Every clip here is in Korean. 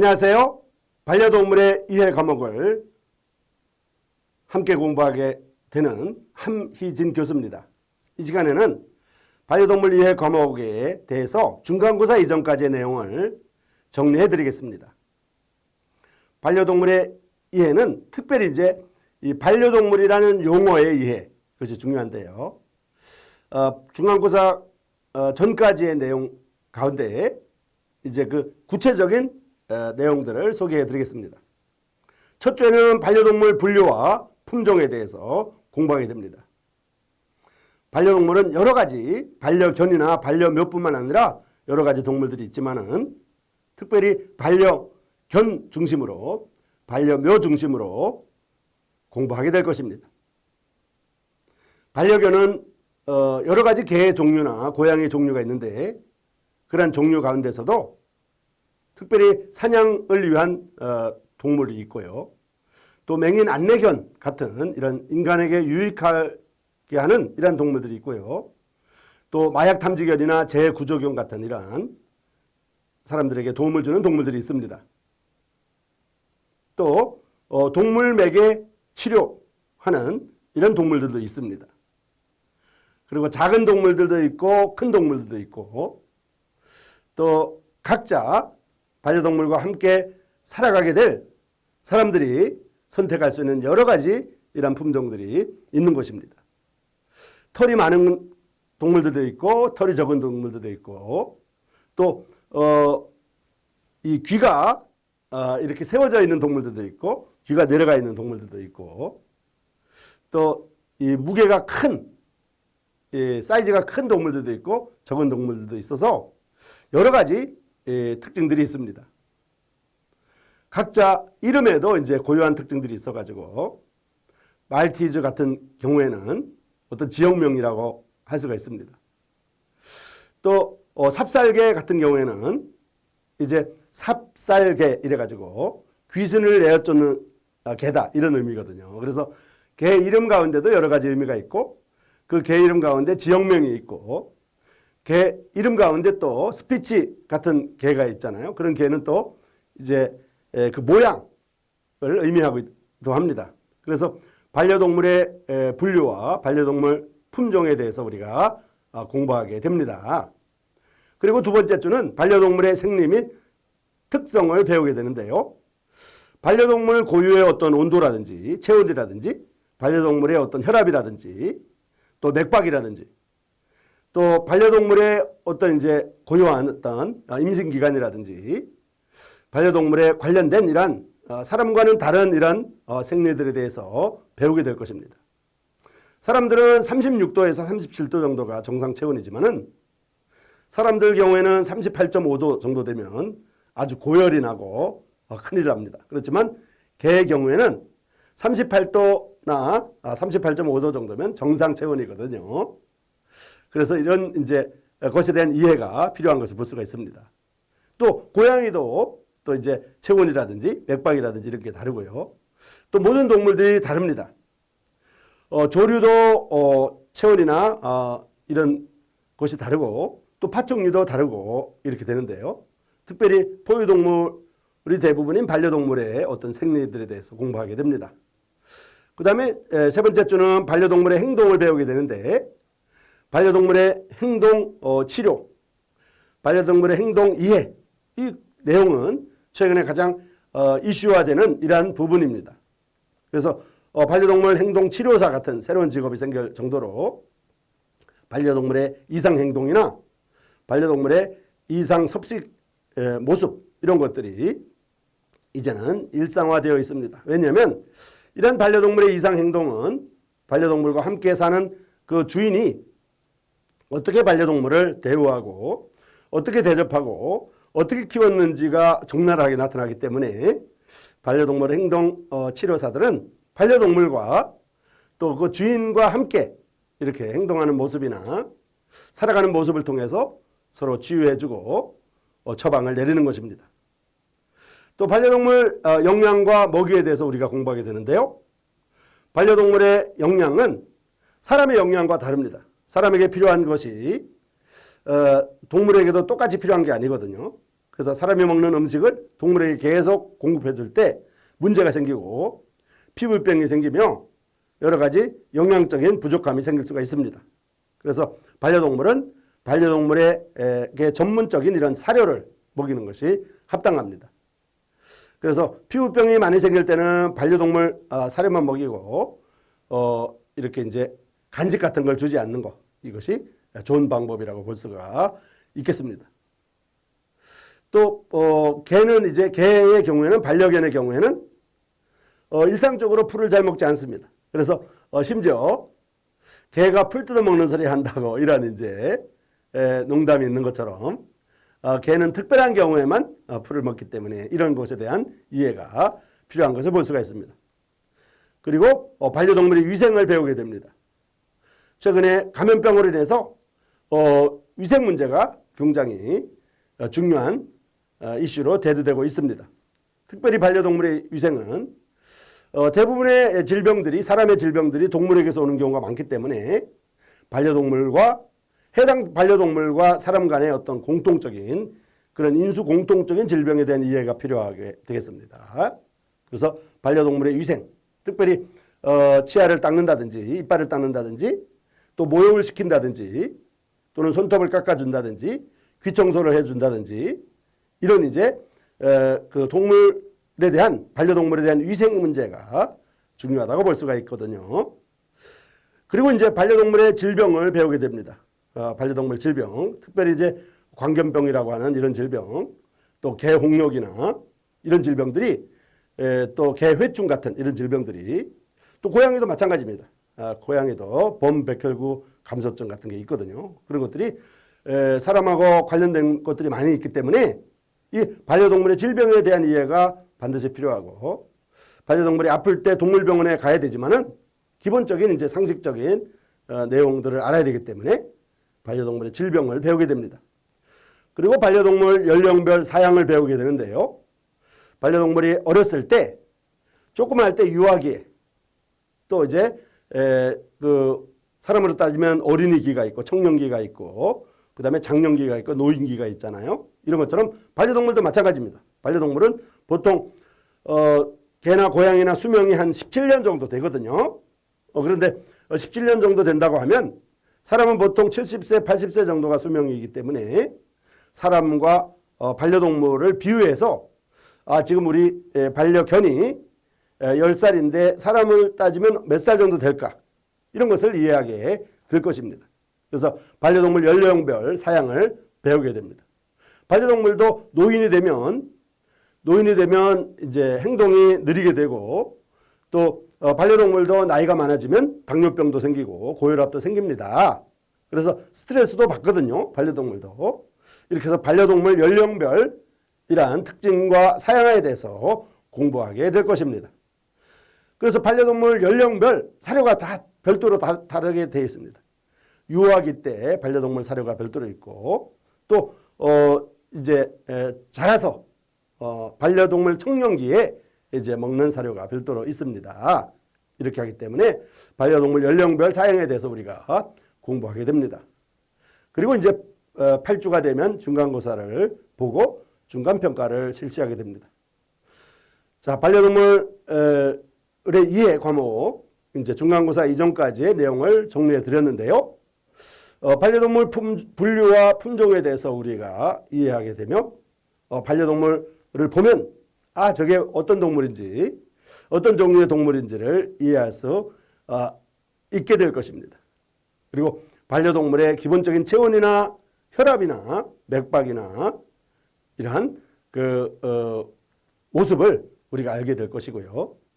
안녕하세요. 반려동물의 이해 과목을 함께 공부하게 되는 함희진 교수입니다. 이 시간에는 반려동물 이해 과목에 대해서 중간고사 이전까지의 내용을 정리해 드리겠습니다. 반려동물의 이해는 특별히 이제 이 반려동물이라는 용어의 이해 그것이 중요한데요. 어, 중간고사 어, 전까지의 내용 가운데 이제 그 구체적인 어, 내용들을 소개해 드리겠습니다. 첫 주에는 반려동물 분류와 품종에 대해서 공부하게 됩니다. 반려동물은 여러 가지 반려견이나 반려묘뿐만 아니라 여러 가지 동물들이 있지만은 특별히 반려견 중심으로 반려묘 중심으로 공부하게 될 것입니다. 반려견은 어, 여러 가지 개 종류나 고양이 종류가 있는데 그러한 종류 가운데서도 특별히 사냥을 위한 어, 동물이 있고요. 또 맹인 안내견 같은 이런 인간에게 유익하게 하는 이러한 동물들이 있고요. 또 마약 탐지견이나 재구조견 같은 이러한 사람들에게 도움을 주는 동물들이 있습니다. 또 어, 동물맥에 치료하는 이런 동물들도 있습니다. 그리고 작은 동물들도 있고 큰 동물들도 있고 또 각자 반려동물과 함께 살아가게 될 사람들이 선택할 수 있는 여러 가지 이런 품종들이 있는 것입니다. 털이 많은 동물들도 있고 털이 적은 동물들도 있고 또 어, 이 귀가 어, 이렇게 세워져 있는 동물들도 있고 귀가 내려가 있는 동물들도 있고 또 이 무게가 큰 예, 사이즈가 큰 동물들도 있고 적은 동물들도 있어서 여러 가지 예, 특징들이 있습니다. 각자 이름에도 이제 고유한 특징들이 있어가지고 말티즈 같은 경우에는 어떤 지역명이라고 할 수가 있습니다. 또 어, 삽살개 같은 경우에는 이제 삽살개 이래가지고 귀순을 내어쫓는 아, 개다 이런 의미거든요. 그래서 개 이름 가운데도 여러 가지 의미가 있고 그 개 이름 가운데 지역명이 있고 개 이름 가운데 또 스피치 같은 개가 있잖아요. 그런 개는 또 이제 에, 그 모양을 의미하기도 합니다. 그래서 반려동물의 에, 분류와 반려동물 품종에 대해서 우리가 아, 공부하게 됩니다. 그리고 두 번째 주는 반려동물의 생리 및 특성을 배우게 되는데요. 반려동물 고유의 어떤 온도라든지 체온이라든지 반려동물의 어떤 혈압이라든지 또 맥박이라든지 또 반려동물의 어떤 이제 고유한 어떤 임신 기간이라든지 반려동물에 관련된 이런 어, 사람과는 다른 이런 어, 생리들에 대해서 배우게 될 것입니다. 사람들은 36도에서 37도 정도가 정상 체온이지만은 사람들 경우에는 38.5도 정도 되면 아주 고열이 나고 어, 큰일 납니다. 그렇지만 개의 경우에는 38도나 38.5도 정도면 정상 체온이거든요. 그래서 이런 이제 것에 대한 이해가 필요한 것을 볼 수가 있습니다. 또 고양이도 또 이제 체온이라든지 맥박이라든지 이렇게 다르고요. 또 모든 동물들이 다릅니다. 어, 조류도 어, 체온이나 어, 이런 것이 다르고 또 파충류도 다르고 이렇게 되는데요. 특별히 포유동물이 대부분인 반려동물의 어떤 생리들에 대해서 공부하게 됩니다. 그 다음에 세 번째 주는 반려동물의 행동을 배우게 되는데 반려동물의 행동 어, 치료, 반려동물의 행동 이해 이 내용은 최근에 가장 어, 이슈화되는 이러한 부분입니다. 그래서 어, 반려동물 행동 치료사 같은 새로운 직업이 생길 정도로 반려동물의 이상 행동이나 반려동물의 이상 섭식 에, 모습 이런 것들이 이제는 일상화되어 있습니다. 왜냐하면 이런 반려동물의 이상 행동은 반려동물과 함께 사는 그 주인이 어떻게 반려동물을 대우하고 어떻게 대접하고 어떻게 키웠는지가 적나라하게 나타나기 때문에 반려동물 행동 어, 치료사들은 반려동물과 또 그 주인과 함께 이렇게 행동하는 모습이나 살아가는 모습을 통해서 서로 치유해주고 어, 처방을 내리는 것입니다. 또 반려동물 어, 영양과 먹이에 대해서 우리가 공부하게 되는데요. 반려동물의 영양은 사람의 영양과 다릅니다. 사람에게 필요한 것이 어, 동물에게도 똑같이 필요한 게 아니거든요. 그래서 사람이 먹는 음식을 동물에게 계속 공급해 줄 때 문제가 생기고 피부병이 생기며 여러 가지 영양적인 부족함이 생길 수가 있습니다. 그래서 반려동물은 반려동물에게 전문적인 이런 사료를 먹이는 것이 합당합니다. 그래서 피부병이 많이 생길 때는 반려동물 아, 사료만 먹이고 어, 이렇게 이제 간식 같은 걸 주지 않는 것 이것이 좋은 방법이라고 볼 수가 있겠습니다. 또 어, 개는 이제 개의 경우에는 반려견의 경우에는 어, 일상적으로 풀을 잘 먹지 않습니다. 그래서 어, 심지어 개가 풀 뜯어 먹는 소리 한다고 이런 이제 에, 농담이 있는 것처럼 어, 개는 특별한 경우에만 어, 풀을 먹기 때문에 이런 것에 대한 이해가 필요한 것을 볼 수가 있습니다. 그리고 어, 반려동물의 위생을 배우게 됩니다. 최근에 감염병으로 인해서 어, 위생 문제가 굉장히 어, 중요한 어, 이슈로 대두되고 있습니다. 특별히 반려동물의 위생은 어, 대부분의 질병들이 사람의 질병들이 동물에게서 오는 경우가 많기 때문에 반려동물과 해당 반려동물과 사람 간의 어떤 공통적인 그런 인수 공통적인 질병에 대한 이해가 필요하게 되겠습니다. 그래서 반려동물의 위생, 특별히 어, 치아를 닦는다든지 이빨을 닦는다든지 또 모욕을 시킨다든지 또는 손톱을 깎아준다든지 귀 청소를 해준다든지 이런 이제 에, 그 동물에 대한 반려동물에 대한 위생 문제가 중요하다고 볼 수가 있거든요. 그리고 이제 반려동물의 질병을 배우게 됩니다. 어, 반려동물 질병, 특별히 이제 광견병이라고 하는 이런 질병, 또 개홍역이나 이런 질병들이 에, 또 개회충 같은 이런 질병들이 또 고양이도 마찬가지입니다. 아, 고양이도 범백혈구 감소증 같은 게 있거든요. 그런 것들이 에, 사람하고 관련된 것들이 많이 있기 때문에 이 반려동물의 질병에 대한 이해가 반드시 필요하고 반려동물이 아플 때 동물병원에 가야 되지만은 기본적인 이제 상식적인 어, 내용들을 알아야 되기 때문에 반려동물의 질병을 배우게 됩니다. 그리고 반려동물 연령별 사양을 배우게 되는데요. 반려동물이 어렸을 때 조그만 때 유아기에 또 이제 에, 그 사람으로 따지면 어린이기가 있고 청년기가 있고 그 다음에 장년기가 있고 노인기가 있잖아요. 이런 것처럼 반려동물도 마찬가지입니다. 반려동물은 보통 어, 개나 고양이나 수명이 한 17년 정도 되거든요. 어, 그런데 17년 정도 된다고 하면 사람은 보통 70세, 80세 정도가 수명이기 때문에 사람과 어, 반려동물을 비유해서 아, 지금 우리 에, 반려견이 에, 10살인데 사람을 따지면 몇 살 정도 될까? 이런 것을 이해하게 될 것입니다. 그래서 반려동물 연령별 사양을 배우게 됩니다. 반려동물도 노인이 되면 노인이 되면 이제 행동이 느리게 되고 또 어, 반려동물도 나이가 많아지면 당뇨병도 생기고 고혈압도 생깁니다. 그래서 스트레스도 받거든요. 반려동물도. 이렇게 해서 반려동물 연령별 이러한 특징과 사양에 대해서 공부하게 될 것입니다. 그래서 반려동물 연령별 사료가 다 별도로 다, 다르게 되어 있습니다. 유아기 때 반려동물 사료가 별도로 있고 또 어, 이제 에, 자라서 어, 반려동물 청년기에 이제 먹는 사료가 별도로 있습니다. 이렇게 하기 때문에 반려동물 연령별 사양에 대해서 우리가 공부하게 됩니다. 그리고 이제 어, 8주가 되면 중간고사를 보고 중간평가를 실시하게 됩니다. 자, 반려동물 의 이해 과목 이제 중간고사 이전까지의 내용을 정리해 드렸는데요. 어, 반려동물 품, 분류와 품종에 대해서 우리가 이해하게 되며 어, 반려동물을 보면 아 저게 어떤 동물인지 어떤 종류의 동물인지를 이해할 수 어, 있게 될 것입니다. 그리고 반려동물의 기본적인 체온이나 혈압이나 맥박이나 이러한 그 어, 모습을 우리가 알게 될 것이고요.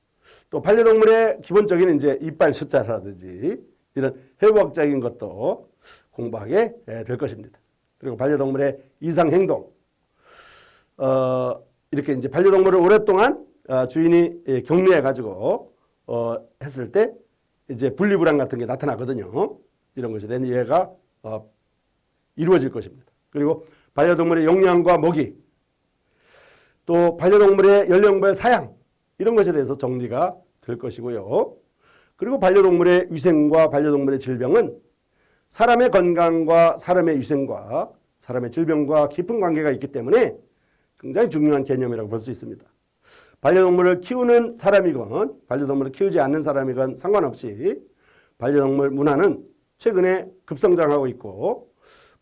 또 반려동물의 기본적인 이제 이빨 숫자라든지 이런 해부학적인 것도 공부하게 예, 될 것입니다. 그리고 반려동물의 이상 행동, 어, 이렇게 이제 반려동물을 오랫동안 어, 주인이 예, 격리해 가지고 어, 했을 때 이제 분리불안 같은 게 나타나거든요. 이런 것에 대한 이해가 어, 이루어질 것입니다. 그리고 반려동물의 용량과 먹이, 또 반려동물의 연령별 사양 이런 것에 대해서 정리가 될 것이고요. 그리고 반려동물의 위생과 반려동물의 질병은 사람의 건강과 사람의 위생과 사람의 질병과 깊은 관계가 있기 때문에 굉장히 중요한 개념이라고 볼 수 있습니다. 반려동물을 키우는 사람이건 반려동물을 키우지 않는 사람이건 상관없이 반려동물 문화는 최근에 급성장하고 있고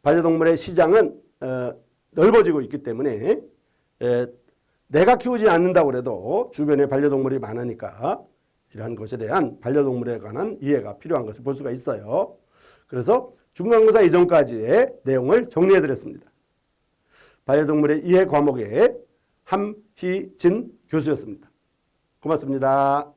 반려동물의 시장은 어, 넓어지고 있기 때문에 에, 내가 키우지 않는다고 해도 주변에 반려동물이 많으니까 이러한 것에 대한 반려동물에 관한 이해가 필요한 것을 볼 수가 있어요. 그래서 중간고사 이전까지의 내용을 정리해 드렸습니다. 반려동물의 이해 과목의 함희진 교수였습니다. 고맙습니다.